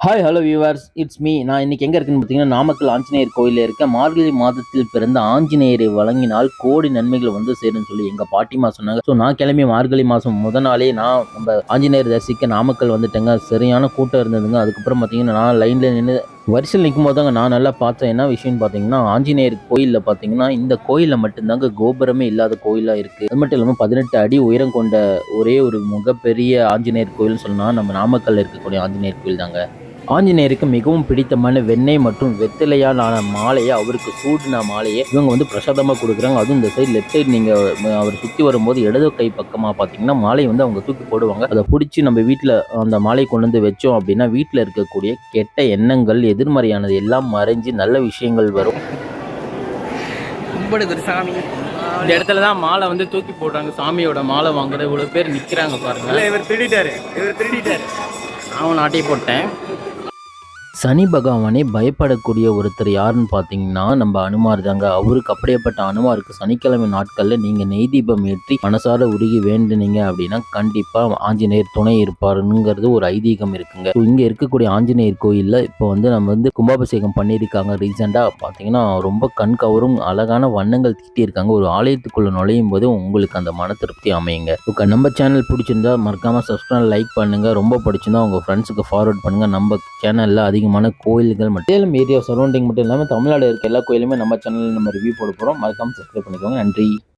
Hi hello viewers it's me நான் இன்றைக்கி எங்கே இருக்குன்னு பார்த்தீங்கன்னா நாமக்கல் ஆஞ்சநேயர் கோயிலில் இருக்க மார்கழி மாதத்தில் பிறந்த ஆஞ்சநேயரை வழங்கினால் கோடி நன்மைகள் வந்து சேரும்னு சொல்லி எங்கள் பாட்டிமா சொன்னாங்க. ஸோ நான் கிளம்பி மார்கழி மாதம் முத நாளே நான் நம்ம ஆஞ்சநேயர் தரிசிக்க நாமக்கல் வந்துட்டேங்க. சரியான கூட்டம் இருந்ததுங்க. அதுக்கப்புறம் பார்த்தீங்கன்னா நான் லைனில் நின்று வரிசையில் நிற்கும் போதாங்க நான் நல்லா பார்த்தேன். என்ன விஷயம்னு பார்த்தீங்கன்னா ஆஞ்சநேயர் கோயிலில் பார்த்தீங்கன்னா இந்த கோயிலில் மட்டும்தாங்க கோபுரமே இல்லாத கோயிலாக இருக்குது அது மட்டும் இல்லாமல் பதினெட்டு அடி உயரம் கொண்ட ஒரே ஒரு மிகப்பெரிய ஆஞ்சநேயர் கோயில்னு சொன்னால் நம்ம நாமக்கல்ல இருக்கக்கூடிய ஆஞ்சநேயர் கோயில் தாங்க ஆஞ்சநேயருக்கு மிகவும் பிடித்தமான வெண்ணெய் மற்றும் வெத்திலையால் ஆன மாலையை அவருக்கு சூடின மாலையை இவங்க வந்து பிரசாதமாக கொடுக்குறாங்க. அதுவும் இந்த சைடு லெஃப்ட் சைடு நீங்கள் அவர் சுற்றி வரும்போது இடது கை பக்கமாக பார்த்தீங்கன்னா மாலை வந்து அவங்க தூக்கி போடுவாங்க. அதை பிடிச்சி நம்ம வீட்டில் அந்த மாலை கொண்டு வந்து வச்சோம் அப்படின்னா வீட்டில் இருக்கக்கூடிய கெட்ட எண்ணங்கள் எதிர்மறையானது எல்லாம் மறைஞ்சு நல்ல விஷயங்கள் வரும். சாமி. இந்த இடத்துல தான் மாலை வந்து தூக்கி போடுறாங்க. சாமியோட மாலை வாங்குறது இவ்வளோ பேர் நிற்கிறாங்க பாருங்க. இல்ல இவர் திருடிட்டாரு. இவர் திருடிட்டாரு. அவன் நாட்டி போட்டேன். சனி பகவானே பயப்படக்கூடிய ஒருத்தர் யாருன்னு பார்த்தீங்கன்னா நம்ம அனுமார் தாங்க. அவருக்கு அப்படியேப்பட்ட அனுமாருக்கு சனிக்கிழமை நாட்களில் நீங்கள் நெய் தீபம் ஏற்றி மனசார உருகி வேண்டுனீங்க அப்படின்னா கண்டிப்பாக ஆஞ்சநேயர் துணை இருப்பாருங்கிறது ஒரு ஐதீகம் இருக்குங்க. இங்கே இருக்கக்கூடிய ஆஞ்சநேயர் கோயிலில் இப்போ வந்து நம்ம வந்து கும்பாபிஷேகம் பண்ணியிருக்காங்க ரீசெண்டாக பார்த்தீங்கன்னா ரொம்ப கண் கவரும் அழகான வண்ணங்கள் தீட்டியிருக்காங்க. ஒரு ஆலயத்துக்குள்ளே நுழையும் போது உங்களுக்கு அந்த மன திருப்தி அமையுங்க. ஓகே நம்ம சேனல் பிடிச்சிருந்தா மறக்காமல் சப்ஸ்கிரைப் லைக் பண்ணுங்கள் ரொம்ப பிடிச்சிருந்தா உங்கள் ஃப்ரெண்ட்ஸுக்கு ஃபார்வர்ட் பண்ணுங்கள் நம்ம சேனலில் அதிகமான கோயில்கள் மட்டும் சேலம் ஏரியா சரௌண்டிங் மட்டும் இல்லாமல் தமிழ்நாடு இருக்க எல்லா கோயிலுமே நம்ம சேனலில் நம்ம ரிவ்யூ போட போகிறோம் மறக்காமல் சப்ஸ்கிரைப் பண்ணிக்கோங்க. நன்றி.